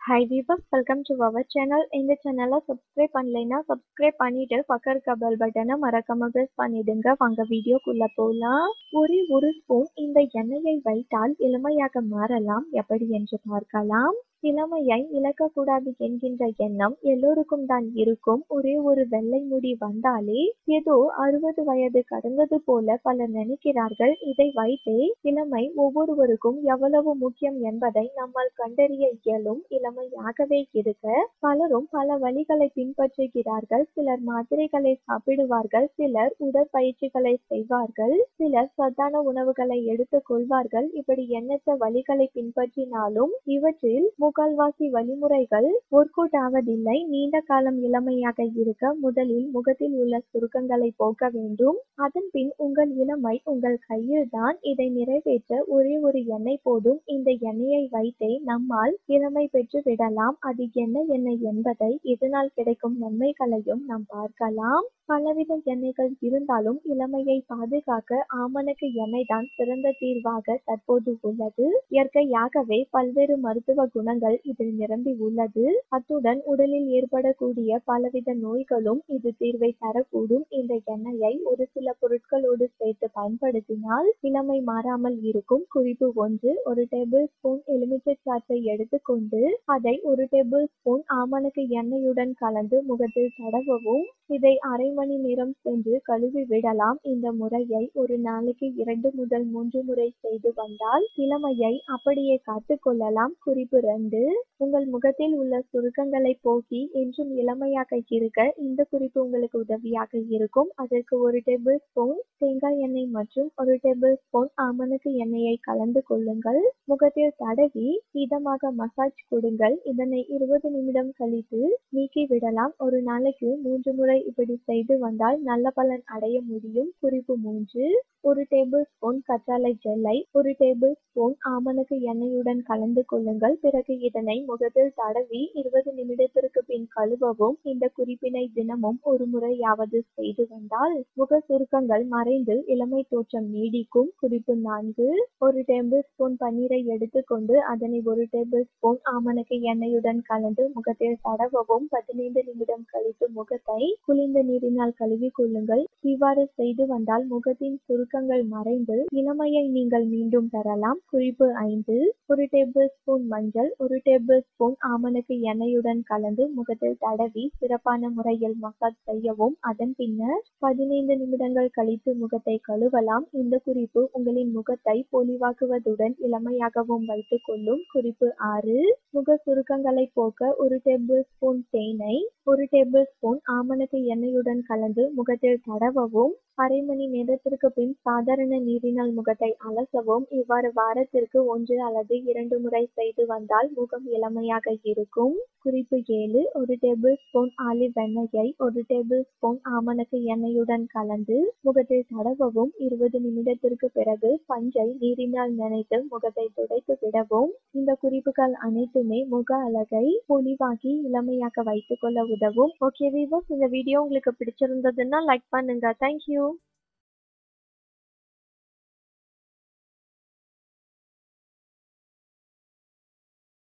Hi viewers welcome to our channel இந்த சேனலை subscribe பண்ணலைன்னா சப்ஸ்கிரைப் பண்ணிட்டு பக்கம் இருக்க பெல் பட்டனை மறக்காம ப்ரெஸ் பண்ணிடுங்க. வாங்க வீடியோக்குள்ள போகலாம் ஒரே ஒரு ஸ்பூன் இந்த எண்ணெயை வைத்தால் இளமையாக மாறலாம். எப்படி என்று பார்க்கலாம். இளமையை இழக்கக்கூடாது என்கின்ற எண்ணம் எல்லோருக்கும் தான் இருக்கும். ஒரே ஒரு வெள்ளை முடி வந்தாலே ஏதோ அறுபது வயது கடந்தது போல பலர் நினைக்கிறார்கள். இதை வைத்தே இளமை ஒவ்வொருவருக்கும் எவ்வளவு முக்கியம் என்பதை நம்மால் கண்டறிய இயலும். இளமையாகவே இருக்க பலரும் பல வழிகளை பின்பற்றுகிறார்கள். சிலர் மாத்திரைகளை சாப்பிடுவார்கள். சிலர் உடற்பயிற்சிகளை செய்வார்கள். சிலர் சத்தான உணவுகளை எடுத்துக் கொள்வார்கள். இப்படி எண்ணற்ற வழிகளை பின்பற்றினாலும் இவற்றில் முக்கால்வாசி வழிமுறைகள் ஒர்க் ஆவதில்லை நீண்ட காலம் இளமையாக இருக்க முதலில் முகத்தில் உள்ள சுருக்கங்களை போக்க வேண்டும். அதன் பின் உங்கள் இளமை உங்கள் கையில் தான் இதை நிறைவேற்ற ஒரே ஒரு எண்ணெய் போதும். இந்த எண்ணெயை வைத்தே நம்மால் இளமை பெற்று விடலாம். அது என்ன எண்ணெய் என்பதை இதனால் கிடைக்கும் நன்மைகளையும் நாம் பார்க்கலாம். பலவித எண்ணெய்கள் இருந்தாலும் இளமையை பாதுகாக்க ஆமணக்கு எண்ணெய் தான் சிறந்த தீர்வாக தற்போது உள்ளது. இயற்கையாகவே பல்வேறு மருத்துவ குணங்கள் இதில் நிரம்பி உள்ளது. அத்துடன் உடலில் ஏற்படக்கூடிய பலவித நோய்களும் இது தீர்வை தரக்கூடும். இந்த எண்ணெயை ஒரு சில பொருட்களோடு சேர்த்து பயன்படுத்தினால் இளமை மாறாமல் இருக்கும். குறிப்பு ஒன்று ஒரு டேபிள் ஸ்பூன் எலுமிச்சை சாற்றை எடுத்துக்கொண்டு அதை ஒரு டேபிள் ஸ்பூன் ஆமணக்கு எண்ணெயுடன் கலந்து முகத்தில் தடவவும் இதை அரை மணி நேரம் சென்று கழுவி விடலாம். இந்த முறையை ஒரு நாளைக்கு இரண்டு முதல் மூன்று முறை செய்து வந்தால் இளமையை அப்படியே காத்து கொள்ளலாம். குறிப்பு ரெண்டு உங்கள் முகத்தில் உள்ள சுருக்கங்களை போக்கி என்றும் இளமையாக இருக்க இந்த குறிப்பு உங்களுக்கு உதவியாக இருக்கும். அதற்கு ஒரு டேபிள் ஸ்பூன் தேங்காய் எண்ணெய் மற்றும் ஒரு டேபிள் ஸ்பூன் ஆமணக்கு எண்ணெயை கலந்து கொள்ளுங்கள். முகத்தில் தடவி இதமாக மசாஜ் கொடுங்கள். இதனை இருபது நிமிடம் கழித்து நீக்கி விடலாம். ஒரு நாளைக்கு மூன்று முறை இப்படி செய்து வந்தால் நல்ல பலன் அடைய முடியும். குறிப்பு மூன்று ஒரு டேபிள் ஸ்பூன் கற்றாழை ஜெல்லை ஒரு டேபிள் ஸ்பூன் ஆமணக்கு எண்ணெயுடன் கலந்து கொள்ளுங்கள். பிறகு இதனை முகத்தில் தடவி இருபது நிமிடத்திற்கு பின் கழுவவும் இந்த குறிப்பினை தினமும் ஒரு முறையாவது செய்து வந்தால் முக சுருக்கங்கள் மறைந்து இளமை தோற்றம் நீடிக்கும். குறிப்பு நான்கு. ஒரு டேபிள் ஸ்பூன் பன்னீரை எடுத்துக்கொண்டு அதனை ஒரு டேபிள் ஸ்பூன் ஆமணக்கு எண்ணெயுடன் கலந்து முகத்தில் தடவவும் பதினைந்து நிமிடம் கழித்து முகத்தை குளிர்ந்த நீரினால் கழுவி கொள்ளுங்கள். இவ்வாறு செய்து வந்தால் முகத்தின் சுருக்கங்கள் மறைந்து இளமையை நீங்கள் மீண்டும் பெறலாம். குறிப்பு ஐந்து. ஒரு டேபிள் ஸ்பூன் மஞ்சள் ஒரு டேபிள் ஸ்பூன் ஆமணக்கு எண்ணெயுடன் கலந்து முகத்தில் தடவி சிறப்பான முறையில் மசாஜ் செய்யவும். அதன் பின்னர் பதினைந்து நிமிடங்கள் கழித்து முகத்தை கழுவலாம். இந்த குறிப்பு உங்களின் முகத்தை பொலிவாக்குவதுடன் இளமையாகவும் வைத்துக் கொள்ளும். குறிப்பு ஆறு முக சுருக்கங்களை போக்க ஒரு டேபிள் ஸ்பூன் தேனை ஒரு டேபிள் ஸ்பூன் ஆமணக்கு எண்ணெயுடன் கலந்து முகத்தில் தடவவும். அரை மணி நேரத்திற்கு பின் சாதாரண நீரினால் முகத்தை அலசவும். இவ்வாறு வாரத்திற்கு ஒன்று அல்லது இரண்டு முறை செய்து வந்தால் முகம் இளமையாக இருக்கும். குறிப்பு ஏழு ஒரு டேபிள் ஸ்பூன் ஆலிவ் எண்ணெயை ஒரு டேபிள் ஸ்பூன் ஆமணக்கு எண்ணெயுடன் கலந்து முகத்தில் தடவவும். இருபது நிமிடத்திற்கு பிறகு பஞ்சை நீரினால் நினைத்து முகத்தை துடைத்து விடவும். இந்த குறிப்புகள் அனைத்துமே முக அழகை பொலிவாக்கி இளமையாக வைத்துக் கொள்ள உதவும். ஓகே வீவர்ஸ் இந்த வீடியோ உங்களுக்கு பிடிச்சிருந்ததுன்னா லைக் பண்ணுங்க. தேங்க்யூ